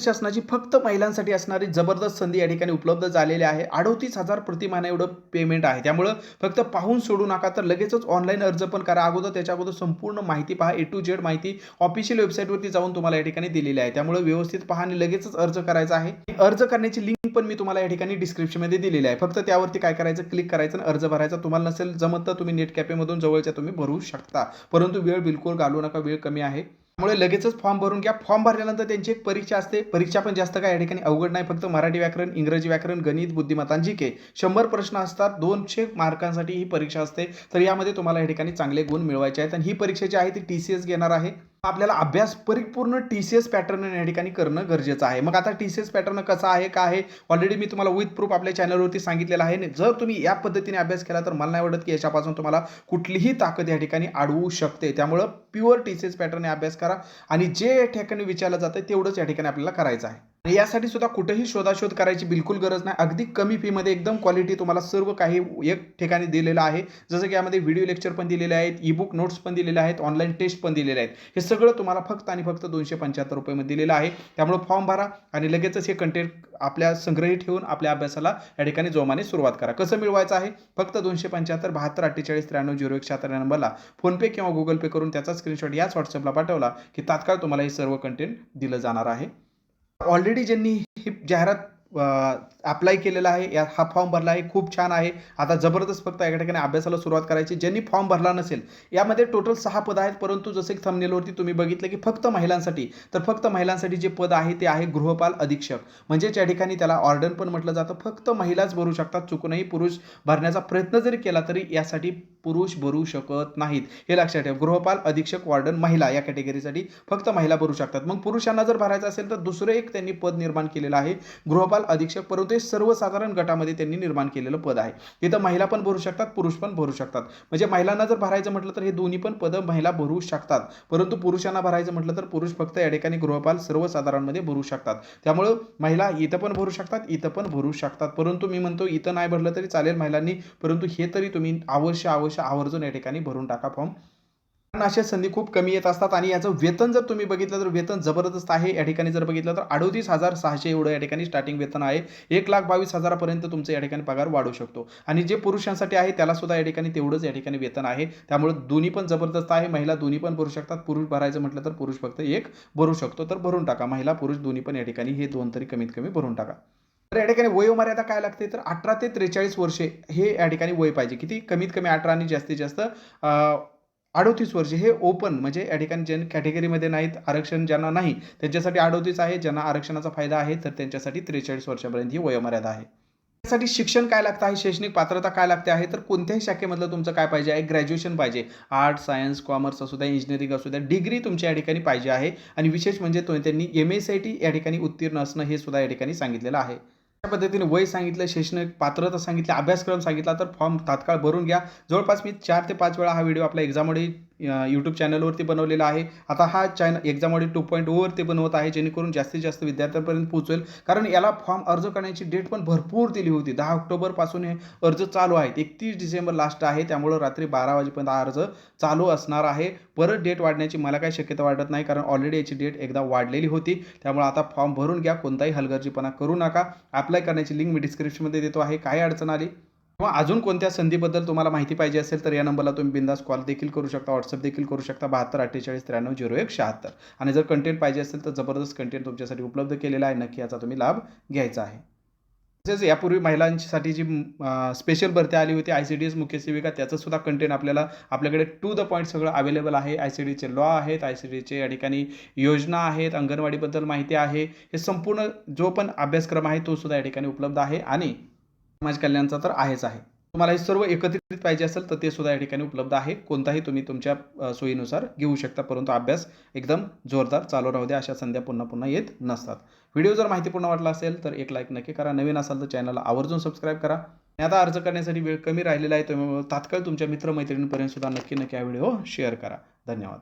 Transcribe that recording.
शासनाची फक्त महिलांसाठी असणारी जबरदस्त संधी या ठिकाणी उपलब्ध झालेली आहे. अडोतीस हजार प्रतिमाना एवढं पेमेंट आहे. त्यामुळं फक्त पाहून सोडू नका तर लगेचच ऑनलाईन अर्ज पण करा. अगोदर त्याच्या अगोदर संपूर्ण माहिती पहा. ए टू जेड माहिती ऑफिशियल वेबसाईटवरती जाऊन तुम्हाला या ठिकाणी दिलेली आहे. त्यामुळे व्यवस्थित पहा आणि लगेचच अर्ज करायचा आहे. अर्ज करण्याची लिंक पण मी तुम्हाला या ठिकाणी डिस्क्रिप्शनमध्ये दिलेली आहे. फक्त त्यावरती काय करायचं? क्लिक करायचं आणि अर्ज भरायचा. तुम्हाला नसेल जमत तर तुम्ही नेट कॅफेमधून जवळच्या तुम्ही भरू शकता. परंतु वेळ बिलकुल घालू नका. वेळ कमी आहे. त्यामुळे लगेचच फॉर्म भरून घ्या. फॉर्म भरल्यानंतर त्यांची एक परीक्षा असते. परीक्षा पण जास्त काय या ठिकाणी अवघड नाही. फक्त मराठी व्याकरण इंग्रजी व्याकरण गणित बुद्धिमत्तांची के. शंभर प्रश्न असतात. दोनशे मार्कांसाठी ही परीक्षा असते. तर यामध्ये तुम्हाला या ठिकाणी चांगले गुण मिळवायचे आहेत. आणि ही परीक्षा जी आहे ती टी सी एस घेणार आहे. आपल्याला अभ्यास परिपूर्ण टी सी एस पॅटर्न या ठिकाणी करणं गरजेचं आहे. मग आता टी सी एस पॅटर्न कसा आहे का आहे? ऑलरेडी मी तुम्हाला विथ प्रूफ आपल्या चॅनलवरती सांगितलेलं आहे. आणि जर तुम्ही या पद्धतीने अभ्यास केला तर मला नाही वाटत की याच्यापासून तुम्हाला कुठलीही ताकद या ठिकाणी अडवू शकते. त्यामुळं pure T C S pattern अभ्यास करा. आणि जे या ठिकाणी विचारलं जातं तेवढंच या ठिकाणी आपल्याला करायचं आहे. यासाठी सुद्धा कुठेही शोधाशोध करायची बिलकुल गरज नाही. अगदी कमी फीमध्ये एकदम क्वालिटी तुम्हाला सर्व काही एक ठिकाणी दिलेलं आहे. जसं की यामध्ये व्हिडिओ लेक्चर पण दिलेले आहेत ई बुक नोट्स पण दिलेले आहेत ऑनलाईन टेस्ट पण दिलेले आहेत. हे सगळं तुम्हाला फक्त आणि फक्त दोनशे पंच्याहत्तर रुपयेमध्ये दिलेलं आहे. त्यामुळे फॉर्म भरा आणि लगेचच हे कंटेंट आपल्या संग्रही ठेवून आपल्या अभ्यासाला या ठिकाणी जोमाने सुरुवात करा. कसं मिळवायचं आहे? फक्त दोनशे पंच्याहत्तर बहात्तर अठ्ठेचाळीस त्र्याण्णव झिरो एक शहात्तर या नंबरला फोनपे किंवा गुगल पे करून त्याचा स्क्रीनशॉट याच व्हॉट्सअपला पाठवला की तात्काळ तुम्हाला हे सर्व कंटेंट दिलं जाणार आहे. ऑलरेडी ज्यांनी ही जाहिरात अप्लाय केलेला आहे या हा फॉर्म भरला आहे खूप छान आहे. आता जबरदस्त फक्त एका ठिकाणी अभ्यासाला सुरुवात करायची. ज्यांनी फॉर्म भरला नसेल यामध्ये टोटल सहा पद आहेत परंतु जसे की तुम्ही बघितलं की फक्त महिलांसाठी तर फक्त महिलांसाठी जे पद आहे ते आहे गृहपाल अधीक्षक. म्हणजे ज्या ठिकाणी त्याला ऑर्डन पण म्हटलं जातं. फक्त महिलाच भरू शकतात चुकूनही पुरुष भरण्याचा प्रयत्न जरी केला तरी यासाठी पुरुष भरू शकत नाहीत. हे लक्षात ठेवा. गृहपाल अधीक्षक वॉर्डन महिला या कॅटेगरीसाठी फक्त महिला भरू शकतात. मग पुरुषांना जर भरायचं असेल तर दुसरं एक त्यांनी पद निर्माण केलेलं आहे. गृहपाल अधीक्षक परंतु हे सर्वसाधारण गटामध्ये त्यांनी निर्माण केलेलं पद आहे. इथं महिला पण भरू शकतात पुरुष पण भरू शकतात. म्हणजे महिलांना जर भरायचं म्हटलं तर हे दोन्ही पण पदं महिला भरू शकतात. परंतु पुरुषांना भरायचं म्हटलं तर पुरुष फक्त या ठिकाणी गृहपाल सर्वसाधारणमध्ये भरू शकतात. त्यामुळं महिला इथं पण भरू शकतात इथं पण भरू शकतात. परंतु मी म्हणतो इथं नाही भरलं तरी चालेल महिलांनी. परंतु हे तरी तुम्ही अवश्य अवश्य आवर्जून या ठिकाणी भरून टाका फॉर्म. कारण अशा संधी खूप कमी येत असतात आणि याचं वेतन जर तुम्ही बघितलं तर वेतन जबरदस्त आहे. या ठिकाणी जर बघितलं तर अडोतीस हजार सहाशे एवढं या ठिकाणी स्टार्टिंग वेतन आहे. एक लाख बावीस हजारापर्यंत तुमचं या ठिकाणी पगार वाढू शकतो. आणि जे पुरुषांसाठी आहे त्याला सुद्धा या ठिकाणी तेवढंच या ठिकाणी वेतन आहे. त्यामुळे दोन्ही पण जबरदस्त आहे. महिला दोन्ही पण भरू शकतात. पुरुष भरायचं म्हटलं तर पुरुष फक्त एक भरू शकतो. तर भरून टाका. महिला पुरुष दोन्ही पण या ठिकाणी हे दोन तरी कमीत कमी भरून टाका. तर या ठिकाणी वयोमर्यादा काय लागते? तर अठरा ते त्रेचाळीस वर्षे हे या ठिकाणी वय पाहिजे. किती? कमीत कमी अठरा आणि जास्तीत जास्त अडोतीस वर्ष हे ओपन म्हणजे या ठिकाणी ज्या कॅटेगरीमध्ये नाहीत आरक्षण ज्यांना नाही त्यांच्यासाठी अडोतीस आहे. ज्यांना आरक्षणाचा फायदा आहे तर त्यांच्यासाठी त्रेचाळीस वर्षापर्यंत ही वयोमर्यादा आहे. त्यासाठी शिक्षण काय लागतं आहे? शैक्षणिक पात्रता काय लागते आहे? तर कोणत्याही शाखेमधलं तुमचं काय पाहिजे आहे? ग्रॅज्युएशन पाहिजे. आर्ट सायन्स कॉमर्स असू द्या इंजिनिअरिंग असू द्या डिग्री तुमच्या या ठिकाणी पाहिजे आहे. आणि विशेष म्हणजे तो त्यांनी एम एस आय टी या ठिकाणी उत्तीर्ण असणं हे सुद्धा या ठिकाणी सांगितलेलं आहे. त्या पद्धतीने वय सांगितलं शैक्षणिक पात्रता सांगितली अभ्यासक्रम सांगितला तर फॉर्म तात्काळ भरून घ्या. जवळपास मी चार ते पाच वेळा हा व्हिडिओ आपल्या एक्झाममध्ये यूट्यूब चॅनलवरती बनवलेला आहे. आता हा channel exam audit to point ओवरती बनवत आहे जेणेकरून जास्तीत जास्त विद्यार्थ्यांपर्यंत पोहोचेल. कारण याला फॉर्म अर्ज करण्याची डेट पण भरपूर दिली होती. दहा ऑक्टोबरपासून हे अर्ज चालू आहेत. एकतीस डिसेंबर लास्ट आहे. त्यामुळं रात्री बारा वाजेपर्यंत हा अर्ज चालू असणार आहे. परत डेट वाढण्याची मला काही शक्यता वाटत नाही कारण ऑलरेडी याची डेट एकदा वाढलेली होती. त्यामुळे आता फॉर्म भरून घ्या. कोणताही हलगर्जीपणा करू नका. अप्लाय करण्याची लिंक मी डिस्क्रिप्शनमध्ये देतो आहे. काही अडचण आली किंवा अजून कोणत्या संधीबद्दल तुम्हाला माहिती पाहिजे असेल तर या नंबरला तुम्ही बिंदास कॉल देखील करू शकता व्हॉट्सअप देखील करू शकता बहात्तर अठ्ठेचाळीस त्र्याण्णव झिरो एक शहात्तर. आणि जर कंटेंट पाहिजे असेल तर जबरदस्त कंटेंट तुमच्यासाठी उपलब्ध केलेला आहे. नक्की याचा तुम्ही लाभ घ्यायचा आहे. तसेच यापूर्वी महिलांसाठी जी स्पेशल भरती आली होती आय सी डी एस मुख्य सेविका त्याचं सुद्धा कंटेंट आपल्याला आपल्याकडे टू द पॉईंट सगळं अवेलेबल आहे. आय सी डीचे लॉ आहेत आय सी डीचे या ठिकाणी योजना आहेत अंगणवाडीबद्दल माहिती आहे. हे संपूर्ण जो पण अभ्यासक्रम आहे तो सुद्धा या ठिकाणी उपलब्ध आहे. आणि समाज कल्याणचा तर आहेच आहे. तुम्हाला हे सर्व एकत्रित पाहिजे असेल तर ते सुद्धा या ठिकाणी उपलब्ध आहे. कोणताही तुम्ही तुमच्या सोयीनुसार घेऊ शकता परंतु अभ्यास एकदम जोरदार चालू राहू द्या. अशा संध्या पुन्हा पुन्हा येत नसतात. व्हिडिओ जर माहितीपूर्ण वाटला असेल तर एक लाईक नक्की करा. नवीन असाल तर चॅनलला आवर्जून सबस्क्राईब करा. आणि आता अर्ज करण्यासाठी वेळ कमी राहिलेला आहे त्यामुळे तात्काळ तुमच्या मित्रमैत्रिणींपर्यंत सुद्धा नक्की नक्की हा व्हिडिओ शेअर करा. धन्यवाद.